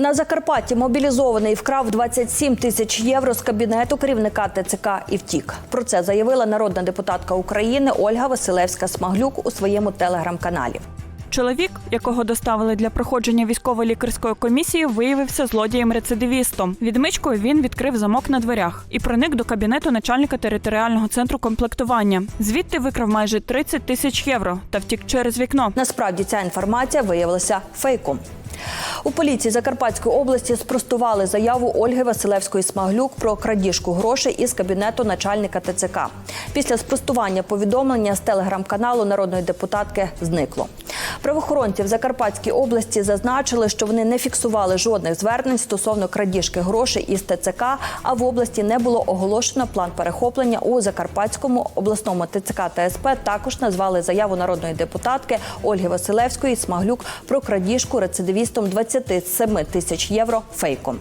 На Закарпатті мобілізований вкрав 27 тисяч євро з кабінету керівника ТЦК і втік. Про це заявила народна депутатка України Ольга Василевська-Смаглюк у своєму телеграм-каналі. Чоловік, якого доставили для проходження військово-лікарської комісії, виявився злодієм-рецидивістом. Відмичкою він відкрив замок на дверях і проник до кабінету начальника територіального центру комплектування. Звідти викрав майже 30 тисяч євро та втік через вікно. Насправді ця інформація виявилася фейком. У поліції Закарпатської області спростували заяву Ольги Василевської Смаглюк про крадіжку грошей із кабінету начальника ТЦК. Після спростування повідомлення з телеграм-каналу народної депутатки зникло. Правоохоронці в Закарпатській області зазначили, що вони не фіксували жодних звернень стосовно крадіжки грошей із ТЦК, а в області не було оголошено план перехоплення у Закарпатському обласному ТЦК та СП. Також назвали заяву народної депутатки Ольги Василевської Смаглюк про крадіжку рецидивістом 27 тисяч євро фейком.